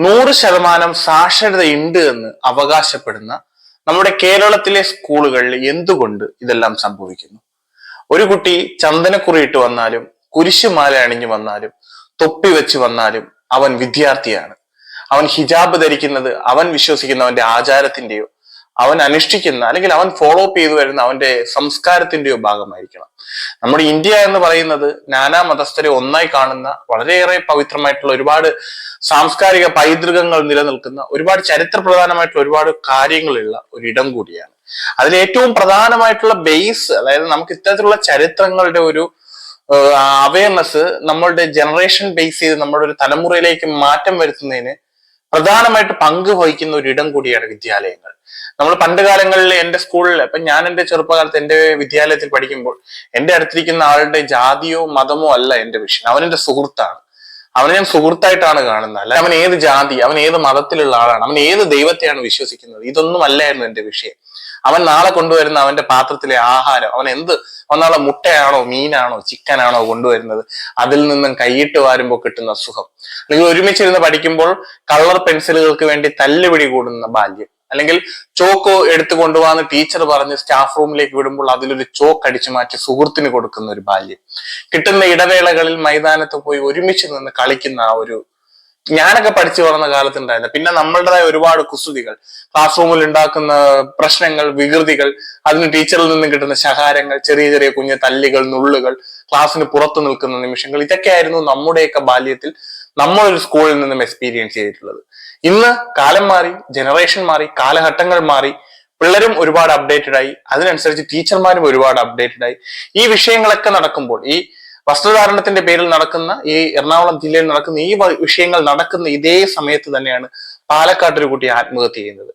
നൂറ് ശതമാനം സാക്ഷരതയുണ്ട് എന്ന് അവകാശപ്പെടുന്ന നമ്മുടെ കേരളത്തിലെ സ്കൂളുകളിൽ എന്തുകൊണ്ട് ഇതെല്ലാം സംഭവിക്കുന്നു? ഒരു കുട്ടി ചന്ദനക്കുറി ഇട്ട് വന്നാലും കുരിശുമാല അണിഞ്ഞു വന്നാലും തൊപ്പി വെച്ച് വന്നാലും അവൻ വിദ്യാർത്ഥിയാണ്. അവൻ ഹിജാബ് ധരിക്കുന്നത് അവൻ വിശ്വസിക്കുന്ന അവന്റെ ആചാരത്തിന്റെയോ അവൻ അനുഷ്ഠിക്കുന്ന അല്ലെങ്കിൽ അവൻ ഫോളോ അപ്പ് ചെയ്തു വരുന്ന അവന്റെ സംസ്കാരത്തിന്റെയോ ഭാഗമായിരിക്കണം. നമ്മുടെ ഇന്ത്യ എന്ന് പറയുന്നത് നാനാ മതസ്ഥരെ ഒന്നായി കാണുന്ന വളരെയേറെ പവിത്രമായിട്ടുള്ള ഒരുപാട് സാംസ്കാരിക പൈതൃകങ്ങൾ നിലനിൽക്കുന്ന ഒരുപാട് ചരിത്ര പ്രധാനമായിട്ടുള്ള ഒരുപാട് കാര്യങ്ങളുള്ള ഒരിടം കൂടിയാണ്. അതിൽ ഏറ്റവും പ്രധാനമായിട്ടുള്ള ബേസ് അതായത് നമുക്ക് ഇത്തരത്തിലുള്ള ചരിത്രങ്ങളുടെ ഒരു അവയർനെസ് നമ്മളുടെ ജനറേഷൻ ബേസ് ചെയ്ത് നമ്മുടെ ഒരു തലമുറയിലേക്ക് മാറ്റം വരുത്തുന്നതിന് പ്രധാനമായിട്ട് പങ്ക് വഹിക്കുന്ന ഒരു ഇടം കൂടിയാണ് വിദ്യാലയങ്ങൾ. നമ്മൾ പണ്ട് കാലങ്ങളിൽ എന്റെ സ്കൂളിൽ ഇപ്പൊ ഞാൻ എന്റെ ചെറുപ്പകാലത്ത് എന്റെ വിദ്യാലയത്തിൽ പഠിക്കുമ്പോൾ എന്റെ അടുത്തിരിക്കുന്ന ആളുടെ ജാതിയോ മതമോ അല്ല എന്റെ വിഷയം. അവൻ എന്റെ സുഹൃത്താണ്. അവനെ ഞാൻ സുഹൃത്തായിട്ടാണ് കാണുന്നത്. അല്ല അവൻ ഏത് ജാതി അവൻ ഏത് മതത്തിലുള്ള ആളാണ് അവൻ ഏത് ദൈവത്തെയാണ് വിശ്വസിക്കുന്നത് ഇതൊന്നും അല്ലായിരുന്നു എന്റെ വിഷയം. അവൻ നാളെ കൊണ്ടുവരുന്ന അവന്റെ പാത്രത്തിലെ ആഹാരം അവൻ എന്ത് ഒന്നാളെ മുട്ടയാണോ മീനാണോ ചിക്കനാണോ കൊണ്ടുവരുന്നത് അതിൽ നിന്നും കൈയിട്ട് വാരുമ്പോൾ കിട്ടുന്ന സുഖം. അല്ലെങ്കിൽ ഒരുമിച്ചിരുന്ന് പഠിക്കുമ്പോൾ കളർ പെൻസിലുകൾക്ക് വേണ്ടി തല്ലുപിടി കൂടുന്ന ബാല്യം. അല്ലെങ്കിൽ ചോക്ക് എടുത്തു കൊണ്ടുപോകാന്ന് ടീച്ചർ പറഞ്ഞ് സ്റ്റാഫ് റൂമിലേക്ക് വിടുമ്പോൾ അതിലൊരു ചോക്ക് അടിച്ചു മാറ്റി സുഹൃത്തിന് കൊടുക്കുന്ന ഒരു ബാല്യം. കിട്ടുന്ന ഇടവേളകളിൽ മൈതാനത്ത് പോയി ഒരുമിച്ച് നിന്ന് കളിക്കുന്ന ആ ഒരു ഞാനൊക്കെ പഠിച്ചു വളർന്ന കാലത്തുണ്ടായിരുന്നു പിന്നെ നമ്മളുടേതായ ഒരുപാട് കുസൃതികൾ. ക്ലാസ് റൂമിൽ ഉണ്ടാക്കുന്ന പ്രശ്നങ്ങൾ വികൃതികൾ അതിന് ടീച്ചറിൽ നിന്നും കിട്ടുന്ന ശകാരങ്ങൾ ചെറിയ ചെറിയ കുഞ്ഞു തല്ലുകൾ നുള്ളുകൾ ക്ലാസ്സിന് പുറത്തു നിൽക്കുന്ന നിമിഷങ്ങൾ ഇതൊക്കെയായിരുന്നു നമ്മുടെയൊക്കെ ബാല്യത്തിൽ നമ്മളൊരു സ്കൂളിൽ നിന്നും എക്സ്പീരിയൻസ് ചെയ്തിട്ടുള്ളത്. ഇന്ന് കാലം മാറി ജനറേഷൻ മാറി കാലഘട്ടങ്ങൾ മാറി പിള്ളേരും ഒരുപാട് അപ്ഡേറ്റഡ് ആയി അതിനനുസരിച്ച് ടീച്ചർമാരും ഒരുപാട് അപ്ഡേറ്റഡ് ആയി. ഈ വിഷയങ്ങളൊക്കെ നടക്കുമ്പോൾ ഈ വസ്ത്രധാരണത്തിന്റെ പേരിൽ നടക്കുന്ന ഈ എറണാകുളം ജില്ലയിൽ നടക്കുന്ന ഈ വിഷയങ്ങൾ നടക്കുന്ന ഇതേ സമയത്ത് തന്നെയാണ് പാലക്കാട് ഒരു കുട്ടി ആത്മഹത്യ ചെയ്യുന്നത്.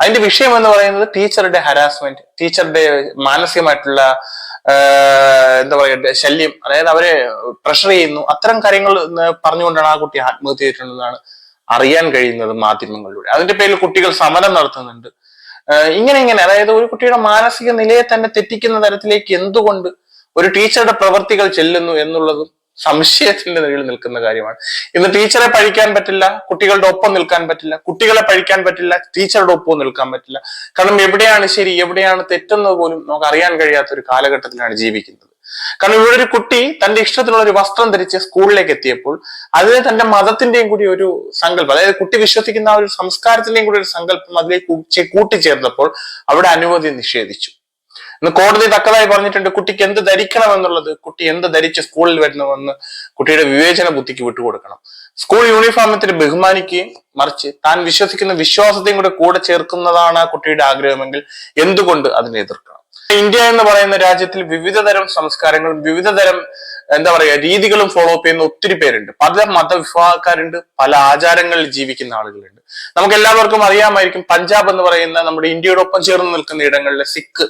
അതിന്റെ വിഷയം എന്ന് പറയുന്നത് ടീച്ചറുടെ ഹരാസ്മെന്റ് ടീച്ചറുടെ മാനസികമായിട്ടുള്ള എന്താ പറയുക ശല്യം അതായത് അവരെ പ്രഷർ ചെയ്യുന്നു. അത്തരം കാര്യങ്ങൾ പറഞ്ഞുകൊണ്ടാണ് ആ കുട്ടി ആത്മഹത്യ ചെയ്തിട്ടുണ്ടെന്നാണ് അറിയാൻ കഴിയുന്നത് മാധ്യമങ്ങളിലൂടെ. അതിന്റെ പേരിൽ കുട്ടികൾ സമരം നടത്തുന്നുണ്ട്. ഇങ്ങനെ ഇങ്ങനെ അതായത് ഒരു കുട്ടിയുടെ മാനസിക നിലയെ തന്നെ തെറ്റിക്കുന്ന തരത്തിലേക്ക് എന്തുകൊണ്ട് ഒരു ടീച്ചറുടെ പ്രവൃത്തികൾ ചെല്ലുന്നു എന്നുള്ളതും സംശയത്തിന്റെ നിലയിൽ നിൽക്കുന്ന കാര്യമാണ്. ഇന്ന് ടീച്ചറെ പഴിക്കാൻ പറ്റില്ല കുട്ടികളുടെ ഒപ്പം നിൽക്കാൻ പറ്റില്ല കുട്ടികളെ പഠിക്കാൻ പറ്റില്ല ടീച്ചറുടെ ഒപ്പം നിൽക്കാൻ പറ്റില്ല. കാരണം എവിടെയാണ് ശരി എവിടെയാണ് തെറ്റെന്നത് പോലും നമുക്ക് അറിയാൻ കഴിയാത്ത ഒരു കാലഘട്ടത്തിലാണ് ജീവിക്കുന്നത്. കാരണം ഇവിടെ ഒരു കുട്ടി തന്റെ ഇഷ്ടത്തിനുള്ള ഒരു വസ്ത്രം ധരിച്ച് സ്കൂളിലേക്ക് എത്തിയപ്പോൾ അതിനെ തന്റെ മതത്തിന്റെയും കൂടി ഒരു സങ്കല്പം അതായത് കുട്ടി വിശ്വസിക്കുന്ന ആ ഒരു സംസ്കാരത്തിന്റെയും കൂടി ഒരു സങ്കല്പം അതിലേക്ക് കൂട്ടി- കൂട്ടിച്ചേർന്നപ്പോൾ അവിടെ അനുമതി നിഷേധിച്ചു. ഇന്ന് കോടതി തക്കതായി പറഞ്ഞിട്ടുണ്ട് കുട്ടിക്ക് എന്ത് ധരിക്കണം എന്നുള്ളത് കുട്ടി എന്ത് ധരിച്ച് സ്കൂളിൽ വരണമെന്ന് കുട്ടിയുടെ വിവേചന ബുദ്ധിക്ക് വിട്ടുകൊടുക്കണം. സ്കൂൾ യൂണിഫോമത്തിന് ബഹുമാനിക്കുകയും മറിച്ച് താൻ വിശ്വസിക്കുന്ന വിശ്വാസത്തെയും കൂടെ കൂടെ ചേർക്കുന്നതാണ് കുട്ടിയുടെ ആഗ്രഹമെങ്കിൽ എന്തുകൊണ്ട് അതിനെ എതിർക്കണം? ഇന്ത്യ എന്ന് പറയുന്ന രാജ്യത്തിൽ വിവിധ തരം സംസ്കാരങ്ങളും വിവിധ തരം എന്താ പറയുക രീതികളും ഫോളോ അപ്പ് ചെയ്യുന്ന ഒത്തിരി പേരുണ്ട്. പല മതവിഭാഗക്കാരുണ്ട് പല ആചാരങ്ങളിൽ ജീവിക്കുന്ന ആളുകളുണ്ട്. നമുക്ക് എല്ലാവർക്കും അറിയാമായിരിക്കും പഞ്ചാബ് എന്ന് പറയുന്ന നമ്മുടെ ഇന്ത്യയോടൊപ്പം ചേർന്ന് നിൽക്കുന്ന ഇടങ്ങളിലെ സിഖ്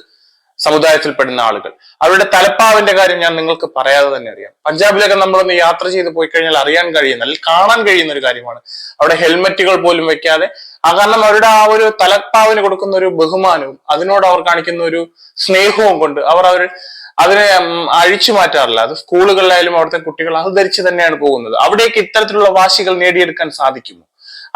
സമുദായത്തിൽപ്പെടുന്ന ആളുകൾ. അവരുടെ തലപ്പാവിന്റെ കാര്യം ഞാൻ നിങ്ങൾക്ക് പറയാതെ തന്നെ അറിയാം. പഞ്ചാബിലൊക്കെ നമ്മളൊന്ന് യാത്ര ചെയ്ത് പോയി കഴിഞ്ഞാൽ അറിയാൻ കഴിയുന്ന അല്ലെങ്കിൽ കാണാൻ കഴിയുന്ന ഒരു കാര്യമാണ്. അവിടെ ഹെൽമെറ്റുകൾ പോലും വെക്കാതെ ആ കാരണം അവരുടെ ആ ഒരു തലപ്പാവിന് കൊടുക്കുന്ന ഒരു ബഹുമാനവും അതിനോട് അവർ കാണിക്കുന്ന ഒരു സ്നേഹവും കൊണ്ട് അവർ അവർ അതിനെ അഴിച്ചു മാറ്റാറില്ല. അത് സ്കൂളുകളിലായാലും അവിടുത്തെ കുട്ടികൾ അത് ധരിച്ച് തന്നെയാണ് പോകുന്നത്. അവിടേക്ക് ഇത്തരത്തിലുള്ള വാശികൾ നേടിയെടുക്കാൻ സാധിക്കുമോ?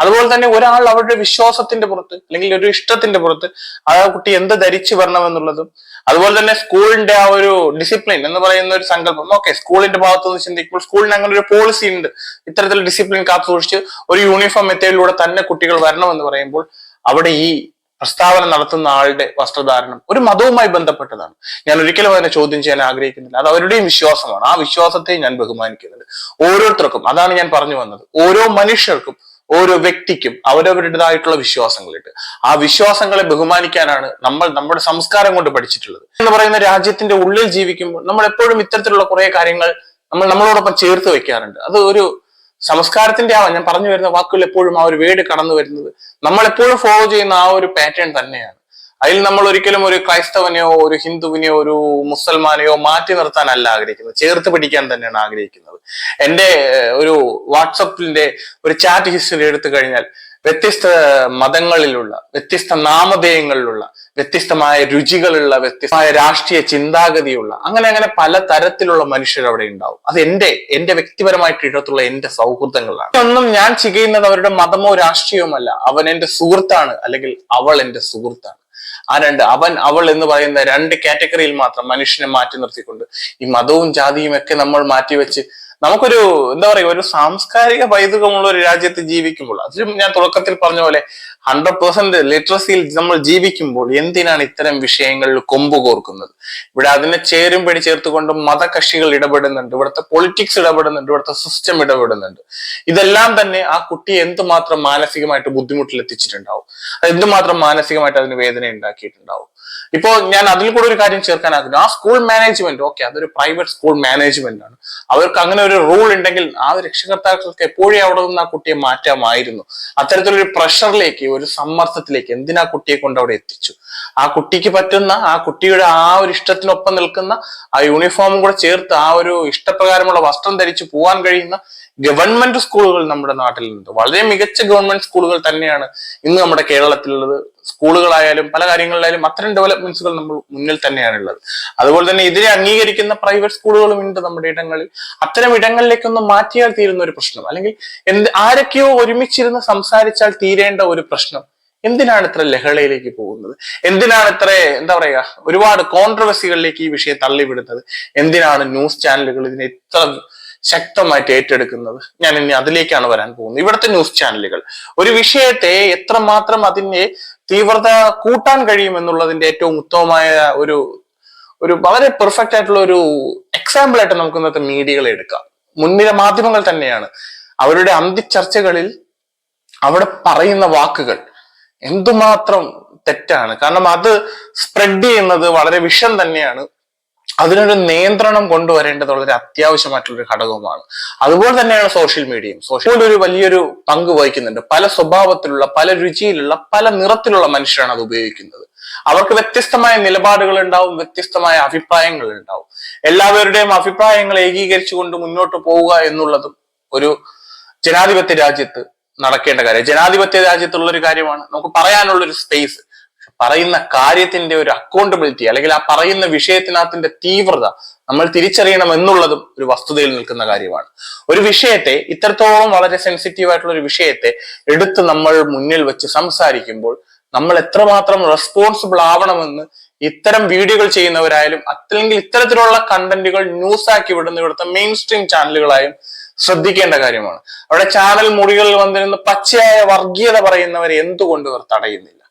അതുപോലെ തന്നെ ഒരാൾ അവരുടെ വിശ്വാസത്തിന്റെ പുറത്ത് അല്ലെങ്കിൽ ഒരു ഇഷ്ടത്തിന്റെ പുറത്ത് ആ കുട്ടി എന്ത് ധരിച്ചു വരണമെന്നുള്ളതും അതുപോലെ തന്നെ സ്കൂളിന്റെ ആ ഒരു ഡിസിപ്ലിൻ എന്ന് പറയുന്ന ഒരു സങ്കല്പം. ഓക്കെ സ്കൂളിന്റെ ഭാഗത്ത് നിന്ന് ചിന്തിക്കുമ്പോൾ സ്കൂളിന് അങ്ങനെ ഒരു പോളിസി ഉണ്ട്. ഇത്തരത്തിൽ ഡിസിപ്ലിൻ കാത്തു സൂക്ഷിച്ച് ഒരു യൂണിഫോം മെത്തേഡിലൂടെ തന്നെ കുട്ടികൾ വരണമെന്ന് പറയുമ്പോൾ അവിടെ ഈ പ്രസ്താവന നടത്തുന്ന ആളുടെ വസ്ത്രധാരണം ഒരു മതവുമായി ബന്ധപ്പെട്ടതാണ്. ഞാൻ ഒരിക്കലും അതിനെ ചോദ്യം ചെയ്യാൻ ആഗ്രഹിക്കുന്നില്ല. അത് അവരുടെയും വിശ്വാസമാണ്. ആ വിശ്വാസത്തെ ഞാൻ ബഹുമാനിക്കുന്നുണ്ട്. ഓരോരുത്തർക്കും അതാണ് ഞാൻ പറഞ്ഞു വന്നത്. ഓരോ മനുഷ്യർക്കും ഓരോ വ്യക്തിക്കും അവരവരുടേതായിട്ടുള്ള വിശ്വാസങ്ങളുണ്ട് ആ വിശ്വാസങ്ങളെ ബഹുമാനിക്കാനാണ് നമ്മൾ നമ്മുടെ സംസ്കാരം കൊണ്ട് പഠിച്ചിട്ടുള്ളത്. എന്ന് പറയുന്ന രാജ്യത്തിന്റെ ഉള്ളിൽ ജീവിക്കുമ്പോൾ നമ്മൾ എപ്പോഴും ഇത്തരത്തിലുള്ള കുറെ കാര്യങ്ങൾ നമ്മൾ നമ്മളോടൊപ്പം ചേർത്ത് വെക്കാറുണ്ട്. അത് ഒരു സംസ്കാരത്തിന്റെ ആവാം ഞാൻ പറഞ്ഞു വരുന്ന വാക്കുകൾ എപ്പോഴും ആ ഒരു വേട് കടന്നു വരുന്നത് നമ്മൾ എപ്പോഴും ഫോളോ ചെയ്യുന്ന ആ ഒരു പാറ്റേൺ തന്നെയാണ്. അതിൽ നമ്മൾ ഒരിക്കലും ഒരു ക്രൈസ്തവനെയോ ഒരു ഹിന്ദുവിനെയോ ഒരു മുസൽമാനെയോ മാറ്റി നിർത്താനല്ല ആഗ്രഹിക്കുന്നത്. ചേർത്ത് പിടിക്കാൻ തന്നെയാണ് ആഗ്രഹിക്കുന്നത്. എന്റെ ഒരു വാട്സപ്പിന്റെ ഒരു ചാറ്റ് ഹിസ്റ്ററി എടുത്തു കഴിഞ്ഞാൽ വ്യത്യസ്ത മതങ്ങളിലുള്ള വ്യത്യസ്ത നാമധേയങ്ങളിലുള്ള വ്യത്യസ്തമായ രുചികളുള്ള വ്യത്യസ്തമായ രാഷ്ട്രീയ ചിന്താഗതിയുള്ള അങ്ങനെ അങ്ങനെ പല തരത്തിലുള്ള മനുഷ്യർ അവിടെ ഉണ്ടാവും. അത് എന്റെ എന്റെ വ്യക്തിപരമായിട്ട് ഇടത്തുള്ള എന്റെ സൗഹൃദങ്ങളാണ്. ഒന്നും ഞാൻ ചെയ്യുന്നത് അവരുടെ മതമോ രാഷ്ട്രീയവുമല്ല അവൻ എന്റെ സുഹൃത്താണ് അല്ലെങ്കിൽ അവൾ എന്റെ സുഹൃത്താണ്. ആ രണ്ട് അവൻ അവൾ എന്ന് പറയുന്ന രണ്ട് കാറ്റഗറിയിൽ മാത്രം മനുഷ്യനെ മാറ്റി നിർത്തിക്കൊണ്ട് ഈ മതവും ജാതിയും ഒക്കെ നമ്മൾ മാറ്റിവെച്ച് നമുക്കൊരു എന്താ പറയുക ഒരു സാംസ്കാരിക പൈതൃകമുള്ള ഒരു രാജ്യത്ത് ജീവിക്കുമ്പോൾ അത് ഞാൻ തുടക്കത്തിൽ പറഞ്ഞ പോലെ ഹൺഡ്രഡ് പെർസെന്റ് ലിറ്ററസിയിൽ നമ്മൾ ജീവിക്കുമ്പോൾ എന്തിനാണ് ഇത്തരം വിഷയങ്ങളിൽ കൊമ്പ് കോർക്കുന്നത്? ഇവിടെ അതിനെ ചേരും പണി ചേർത്തുകൊണ്ട് മതകക്ഷികൾ ഇടപെടുന്നുണ്ട് ഇവിടുത്തെ പൊളിറ്റിക്സ് ഇടപെടുന്നുണ്ട് ഇവിടുത്തെ സിസ്റ്റം ഇടപെടുന്നുണ്ട്. ഇതെല്ലാം തന്നെ ആ കുട്ടിയെ എന്തുമാത്രം മാനസികമായിട്ട് ബുദ്ധിമുട്ടിൽ എത്തിച്ചിട്ടുണ്ടാവും അത് എന്തുമാത്രം മാനസികമായിട്ട് അതിന് വേദന ഉണ്ടാക്കിയിട്ടുണ്ടാവും ഇപ്പോ ഞാൻ അതിൽ കൂടെ ഒരു കാര്യം ചേർക്കാൻ ആഗ്രഹം ആ സ്കൂൾ മാനേജ്മെന്റ് ഓക്കെ അതൊരു പ്രൈവറ്റ് സ്കൂൾ മാനേജ്മെന്റ് ആണ്. അവർക്ക് അങ്ങനെ ഒരു റൂൾ ഉണ്ടെങ്കിൽ ആ രക്ഷകർത്താക്കൾക്ക് എപ്പോഴും അവിടെ നിന്ന് ആ കുട്ടിയെ മാറ്റാമായിരുന്നു. അത്തരത്തിലൊരു പ്രഷറിലേക്ക് ഒരു സമ്മർദ്ദത്തിലേക്ക് എന്തിനാ കുട്ടിയെ കൊണ്ട് അവിടെ എത്തിച്ചു? ആ കുട്ടിക്ക് പറ്റുന്ന ആ കുട്ടിയുടെ ആ ഒരു ഇഷ്ടത്തിനൊപ്പം നിൽക്കുന്ന ആ യൂണിഫോമും കൂടെ ചേർത്ത് ആ ഒരു ഇഷ്ടപ്രകാരമുള്ള വസ്ത്രം ധരിച്ച് പോകാൻ കഴിയുന്ന ഗവൺമെന്റ് സ്കൂളുകൾ നമ്മുടെ നാട്ടിലുണ്ട്. വളരെ മികച്ച ഗവൺമെന്റ് സ്കൂളുകൾ തന്നെയാണ് ഇന്ന് നമ്മുടെ കേരളത്തിലുള്ളത്. സ്കൂളുകളായാലും പല കാര്യങ്ങളിലായാലും അത്തരം ഡെവലപ്മെന്റ്സുകൾ നമ്മൾ മുന്നിൽ തന്നെയാണ് ഉള്ളത്. അതുപോലെ തന്നെ ഇതിനെ അംഗീകരിക്കുന്ന പ്രൈവറ്റ് സ്കൂളുകളും ഉണ്ട് നമ്മുടെ ഇടങ്ങളിൽ. അത്തരം ഇടങ്ങളിലേക്കൊന്ന് മാറ്റിയാൽ തീരുന്ന ഒരു പ്രശ്നം. അല്ലെങ്കിൽ എന്ത് ആരൊക്കെയോ ഒരുമിച്ചിരുന്ന് സംസാരിച്ചാൽ തീരേണ്ട ഒരു പ്രശ്നം. എന്തിനാണ് ഇത്ര ലഹളയിലേക്ക് പോകുന്നത്? എന്തിനാണ് ഇത്ര എന്താ പറയാ ഒരുപാട് കോൺട്രവേഴ്സികളിലേക്ക് ഈ വിഷയം തള്ളിവിടുന്നത്? എന്തിനാണ് ന്യൂസ് ചാനലുകൾ ഇതിനെ ഇത്ര ശക്തമായിട്ട് ഏറ്റെടുക്കുന്നത് ഞാൻ ഇനി അതിലേക്കാണ് വരാൻ പോകുന്നത്. ഇവിടുത്തെ ന്യൂസ് ചാനലുകൾ ഒരു വിഷയത്തെ എത്രമാത്രം അതിന്റെ തീവ്രത കൂട്ടാൻ കഴിയും എന്നുള്ളതിന്റെ ഏറ്റവും ഉത്തമമായ ഒരു ഒരു വളരെ പെർഫെക്റ്റ് ആയിട്ടുള്ള ഒരു എക്സാമ്പിൾ ആയിട്ട് നമുക്ക് ഇന്നത്തെ മീഡിയകളെ എടുക്കാം. മുൻനിര മാധ്യമങ്ങൾ തന്നെയാണ്. അവരുടെ അന്ത്യചർച്ചകളിൽ അവിടെ പറയുന്ന വാക്കുകൾ എന്തുമാത്രം തെറ്റാണ്. കാരണം അത് സ്പ്രെഡ് ചെയ്യുന്നത് വളരെ വിഷം തന്നെയാണ്. അതിനൊരു നിയന്ത്രണം കൊണ്ടുവരേണ്ടത് വളരെ അത്യാവശ്യമായിട്ടുള്ള ഒരു ഘടകവുമാണ്. അതുപോലെ തന്നെയാണ് സോഷ്യൽ മീഡിയയും സോഷ്യൽ ഒരു വലിയൊരു പങ്ക് വഹിക്കുന്നുണ്ട്. പല സ്വഭാവത്തിലുള്ള പല രുചിയിലുള്ള പല നിറത്തിലുള്ള മനുഷ്യരാണ് അത് ഉപയോഗിക്കുന്നത്. അവർക്ക് വ്യത്യസ്തമായ നിലപാടുകൾ ഉണ്ടാവും വ്യത്യസ്തമായ അഭിപ്രായങ്ങൾ ഉണ്ടാവും. എല്ലാവരുടെയും അഭിപ്രായങ്ങൾ ഏകീകരിച്ചുകൊണ്ട് മുന്നോട്ട് പോവുക എന്നുള്ളതും ഒരു ജനാധിപത്യ രാജ്യത്ത് നടക്കേണ്ട കാര്യം. ജനാധിപത്യ രാജ്യത്തുള്ള ഒരു കാര്യമാണ്. നമുക്ക് പറയാനുള്ള ഒരു സ്പേസ് പറയുന്ന കാര്യത്തിന്റെ ഒരു അക്കൗണ്ടബിലിറ്റി അല്ലെങ്കിൽ ആ പറയുന്ന വിഷയത്തിനകത്തിന്റെ തീവ്രത നമ്മൾ തിരിച്ചറിയണം എന്നുള്ളതും ഒരു വസ്തുതയിൽ നിൽക്കുന്ന കാര്യമാണ്. ഒരു വിഷയത്തെ ഇത്രത്തോളം വളരെ സെൻസിറ്റീവ് ആയിട്ടുള്ള ഒരു വിഷയത്തെ എടുത്ത് നമ്മൾ മുന്നിൽ വെച്ച് സംസാരിക്കുമ്പോൾ നമ്മൾ എത്രമാത്രം റെസ്പോൺസിബിൾ ആവണമെന്ന് ഇത്തരം വീഡിയോകൾ ചെയ്യുന്നവരായാലും അല്ലെങ്കിൽ ഇത്തരത്തിലുള്ള കണ്ടന്റുകൾ ന്യൂസ് ആക്കി വിടുന്ന ഇവിടുത്തെ മെയിൻ സ്ട്രീം ചാനലുകളായും ശ്രദ്ധിക്കേണ്ട കാര്യമാണ്. അവിടെ ചാനൽ മുറികളിൽ വന്നിരുന്ന് പച്ചയായ വർഗീയത പറയുന്നവരെ എന്തുകൊണ്ട് ഇവർ തടയുന്നില്ല?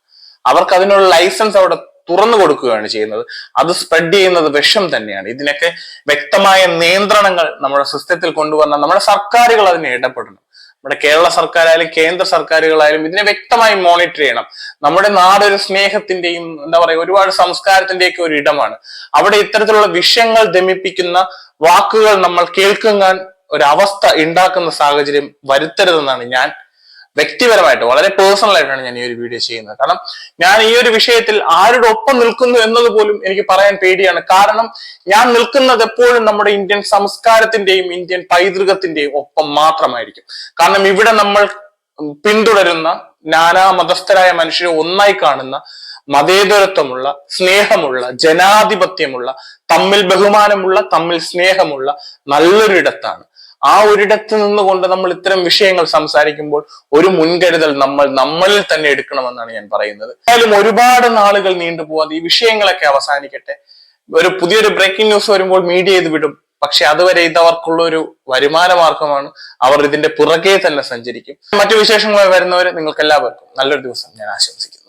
അവർക്ക് അതിനുള്ള ലൈസൻസ് അവിടെ തുറന്നു കൊടുക്കുകയാണ് ചെയ്യുന്നത്. അത് സ്പ്രെഡ് ചെയ്യുന്നത് വിഷം തന്നെയാണ്. ഇതിനൊക്കെ വ്യക്തമായ നിയന്ത്രണങ്ങൾ നമ്മുടെ സിസ്റ്റത്തിൽ കൊണ്ടുവന്ന നമ്മുടെ സർക്കാരുകൾ അതിനെ ഇടപെടണം. നമ്മുടെ കേരള സർക്കാരായാലും കേന്ദ്ര സർക്കാരുകളായാലും ഇതിനെ വ്യക്തമായി മോണിറ്റർ ചെയ്യണം. നമ്മുടെ നാട് ഒരു സ്നേഹത്തിന്റെയും എന്താ പറയുക ഒരുപാട് സംസ്കാരത്തിന്റെയൊക്കെ ഒരു ഇടമാണ്. അവിടെ ഇത്തരത്തിലുള്ള വിഷയങ്ങൾ ദമിപ്പിക്കുന്ന വാക്കുകൾ നമ്മൾ കേൾക്കുന്ന ഒരു അവസ്ഥ ഉണ്ടാക്കുന്ന സാഹചര്യം വരുത്തരുതെന്നാണ് ഞാൻ വ്യക്തിപരമായിട്ട് വളരെ പേഴ്സണൽ ആയിട്ടാണ് ഞാൻ ഈ ഒരു വീഡിയോ ചെയ്യുന്നത്. കാരണം ഞാൻ ഈ ഒരു വിഷയത്തിൽ ആരുടെ ഒപ്പം നിൽക്കുന്നു എന്നത് പോലും എനിക്ക് പറയാൻ പേടിയാണ്. കാരണം ഞാൻ നിൽക്കുന്നത് എപ്പോഴും നമ്മുടെ ഇന്ത്യൻ സംസ്കാരത്തിന്റെയും ഇന്ത്യൻ പൈതൃകത്തിന്റെയും ഒപ്പം മാത്രമായിരിക്കും. കാരണം ഇവിടെ നമ്മൾ പിന്തുടരുന്ന നാനാ മതസ്ഥരായ മനുഷ്യരെ ഒന്നായി കാണുന്ന മതേതരത്വമുള്ള സ്നേഹമുള്ള ജനാധിപത്യമുള്ള തമ്മിൽ ബഹുമാനമുള്ള തമ്മിൽ സ്നേഹമുള്ള നല്ലൊരിടത്താണ്. ആ ഒരിടത്ത് നിന്നുകൊണ്ട് നമ്മൾ ഇത്തരം വിഷയങ്ങൾ സംസാരിക്കുമ്പോൾ ഒരു മുൻകരുതൽ നമ്മൾ നമ്മളിൽ തന്നെ എടുക്കണമെന്നാണ് ഞാൻ പറയുന്നത്. എന്തായാലും ഒരുപാട് നാളുകൾ നീണ്ടുപോകാതെ ഈ വിഷയങ്ങളൊക്കെ അവസാനിക്കട്ടെ. ഒരു പുതിയൊരു ബ്രേക്കിംഗ് ന്യൂസ് വരുമ്പോൾ മീഡിയ ഇത് വിടും. പക്ഷെ അതുവരെ ഇത് അവർക്കുള്ള ഒരു വരുമാന മാർഗമാണ്. അവർ ഇതിന്റെ പുറകെ തന്നെ സഞ്ചരിക്കും. മറ്റു വിശേഷങ്ങളായി വരുന്നവരെ നിങ്ങൾക്ക് എല്ലാവർക്കും നല്ലൊരു ദിവസം ഞാൻ ആശംസിക്കുന്നു.